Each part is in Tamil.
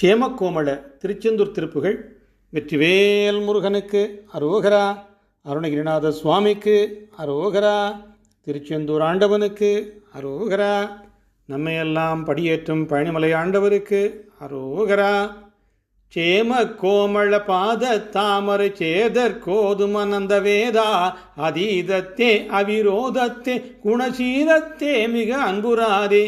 க்ஷேமக்கோமள திருச்செந்தூர் திருப்புகள் வெற்றிவேல் முருகனுக்கு அரோகரா அருணகிரிநாத சுவாமிக்கு அரோகரா திருச்செந்தூர் ஆண்டவனுக்கு அரோகரா நம்மையெல்லாம் படியேற்றும் பழனிமலை ஆண்டவருக்கு அரோகரா. சேம கோமள பாத தாமரை சேதர் கோதுமனந்த வேதா அதீதத்தே அவிரோதத்தே குணசீலத்தே மிக அன்புராதே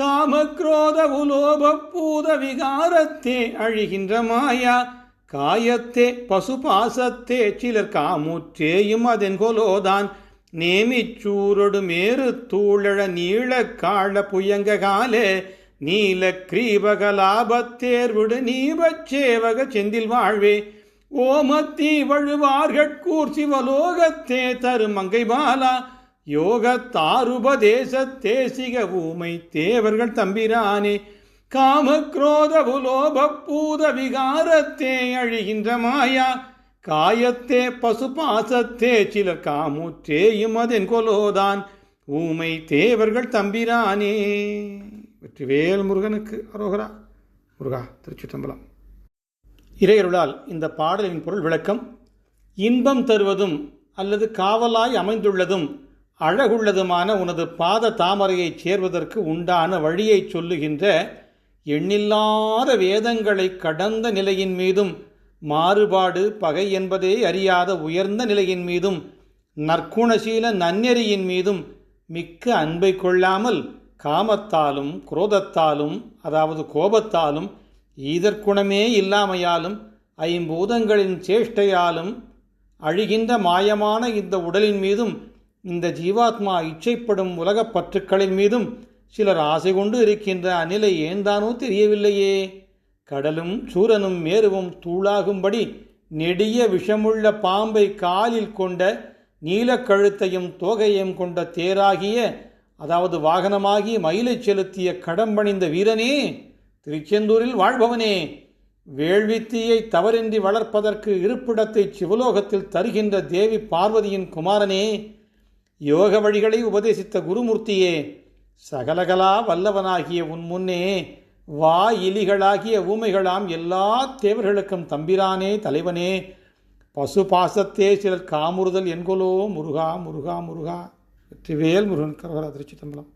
காமக்ரோத உலோப பூத விகாரத்தே அழிகின்ற மாயா. காயத்தே பசுபாசத்தே சிலர் காமுற்றேயும் அதன் கொலோதான். நேமிச்சூரொடு மேறு தூழழ நீள காழ புயங்க காலே. நீல கிரீபகலாபத்தேர்விடு நீபச்சேவக செந்தில் வாழ்வே. ஓமத்தி வழுவார்கட்கூர் சிவலோகத்தே தருமங்கை பாலா. யோகத்தாருபதேசத்தே தேசிக ஊமை தேவர்கள் தம்பிரானே காமக்ரோத உலோப பூத விகாரத்தே அழிகின்ற மாயா காயத்தே பசுபாசத்தே சில காமுற்றேயும் அதன் கொலோதான். ஊமை தேவர்கள் தம்பிரானே. வெற்றிவேல் முருகனுக்கு அரோகரா. முருகா திருச்சிற்றம்பலம். இறையருளால் இந்த பாடலின் பொருள் விளக்கம் இன்பம் தருவதும் அல்லது காவலாய் அமைந்துள்ளதும் அழகுள்ளதுமான உனது பாத தாமரையைச் சேர்வதற்கு உண்டான வழியைச் சொல்லுகின்ற எண்ணில்லாத வேதங்களை கடந்த நிலையின் மீதும் மாறுபாடு பகை என்பதே அறியாத உயர்ந்த நிலையின் மீதும் நற்குணசீல நன்னெறியின் மீதும் மிக்க அன்பை கொள்ளாமல் காமத்தாலும் குரோதத்தாலும் அதாவது கோபத்தாலும் ஈதற்குணமே இல்லாமையாலும் ஐம்பூதங்களின் சேஷ்டையாலும் அழிகின்ற மாயமான இந்த உடலின் மீதும் இந்த ஜீவாத்மா இச்சைப்படும் உலகப் பற்றுக்களின் மீதும் சிலர் ஆசை கொண்டு இருக்கின்ற அநிலை ஏந்தானோ தெரியவில்லையே? கடலும் சூரனும் மேருவும் தூளாகும்படி நெடிய விஷமுள்ள பாம்பை காலில் கொண்ட நீலக்கழுத்தையும் தோகையும் கொண்ட தேராகிய அதாவது வாகனமாகி மயிலைச் செலுத்திய கடம்பணிந்த வீரனே திருச்செந்தூரில் வாழ்பவனே வேள்வித்தீயை தவறின்றி வளர்ப்பதற்கு இருப்பிடத்தை சிவலோகத்தில் தருகின்ற தேவி பார்வதியின் குமாரனே யோக வழிகளை உபதேசித்த குருமூர்த்தியே சகலகலா வல்லவனாகிய உன் முன்னே வா இலிகளாகிய ஊமைகளாம் எல்லா தேவர்களுக்கும் தம்பிரானே தலைவனே. பசு பாசத்தே சிலர் காமுறுதல் என்கொலோ முருகா முருகா முருகா. வெற்றிவேல் முருகன் கரவரா திருச்சி தம்பலம்